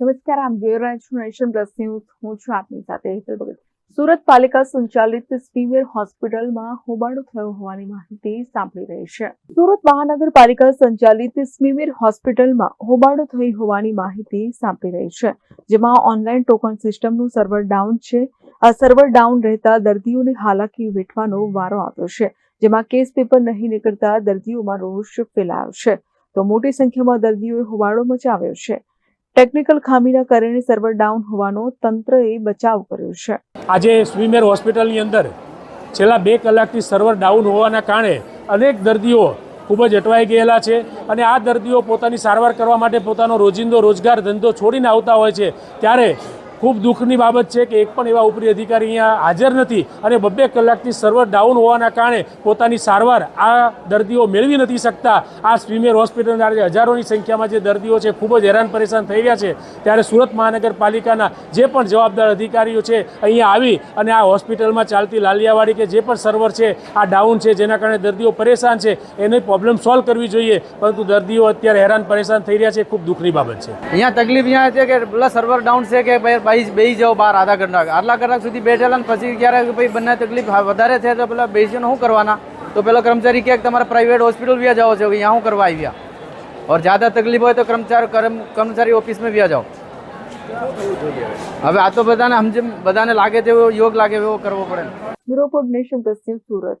નમસ્કાર, આમ જોઈ રહ્યા છો પ્લસ હું છું આપની સાથે હેતલ ભગત. સુરત પાલિકા સંચાલિત સ્પીમેર હોસ્પિટલમાં હોબાળો થયો હોવાની માહિતી સાંભળી રહી છે. સુરત મહાનગરપાલિકા સંચાલિત સ્મીમેર હોસ્પિટલમાં હોબાળો થઈ હોવાની માહિતી સાંભળી રહી છે, જેમાં ઓનલાઈન ટોકન સિસ્ટમનું સર્વર ડાઉન છે. આ સર્વર ડાઉન રહેતા દર્દીઓને હાલાકી વેઠવાનો વારો આવ્યો છે, જેમાં કેસ પેપર નહીં નીકળતા દર્દીઓમાં રોષ ફેલાયો છે. તો મોટી સંખ્યામાં દર્દીઓએ હોબાળો મચાવ્યો છે. ટેકનિકલ ખામીના કારણે સર્વર ડાઉન હોવાનો તંત્રએ બચાવ કર્યો છે. આજે સ્વીમેર હોસ્પિટલની અંદર છેલ્લા બે કલાકથી સર્વર ડાઉન હોવાના કારણે અનેક દર્દીઓ ખૂબ જ અટવાઈ ગયેલા છે અને આ દર્દીઓ પોતાની સારવાર કરવા માટે પોતાનો રોજિંદો રોજગાર ધંધો છોડીને આવતા હોય છે. ત્યારે ખૂબ દુઃખની બાબત છે કે એક પણ એવા ઉપરી અધિકારી અહીંયા હાજર નથી અને બબ્બે કલાકથી સર્વર ડાઉન હોવાના કારણે પોતાની સારવાર આ દર્દીઓ મેળવી નથી શકતા. આ સ્વીમેર હોસ્પિટલના આજે હજારોની સંખ્યામાં જે દર્દીઓ છે ખૂબ જ હેરાન પરેશાન થઈ રહ્યા છે. ત્યારે સુરત મહાનગરપાલિકાના જે પણ જવાબદાર અધિકારીઓ છે અહીંયા આવી અને આ હોસ્પિટલમાં ચાલતી લાલિયાવાડી કે જે પણ સર્વર છે આ ડાઉન છે જેના કારણે દર્દીઓ પરેશાન છે એની પ્રોબ્લેમ સોલ્વ કરવી જોઈએ. પરંતુ દર્દીઓ અત્યારે હેરાન પરેશાન થઈ રહ્યા છે. ખૂબ દુઃખની બાબત છે. અહીંયા તકલીફ અહીંયા છે કે સર્વર ડાઉન છે કે ભાઈ બેસી જાઓ બહાર આધા કલાક આટલા કલાક સુધી બેઠેલા પછી ક્યારેક ભાઈ બંને તકલીફ વધારે છે તો પેલા બેસીને શું કરવાના? તો પેલો કર્મચારી કહે કે તમારે પ્રાઇવેટ હોસ્પિટલ વ્યા જાઓ છો કે અહીંયા શું કરવા આવ્યા? ઓર જ્યાદા તકલીફ હોય તો કર્મચારી કર્મ- કર્મચારી ઓફિસમાં વ્યા જાઓ. હવે આ તો બધાને સમજ, બધાને લાગે તેવો યોગ લાગે એવો કરવો પડે સુરત.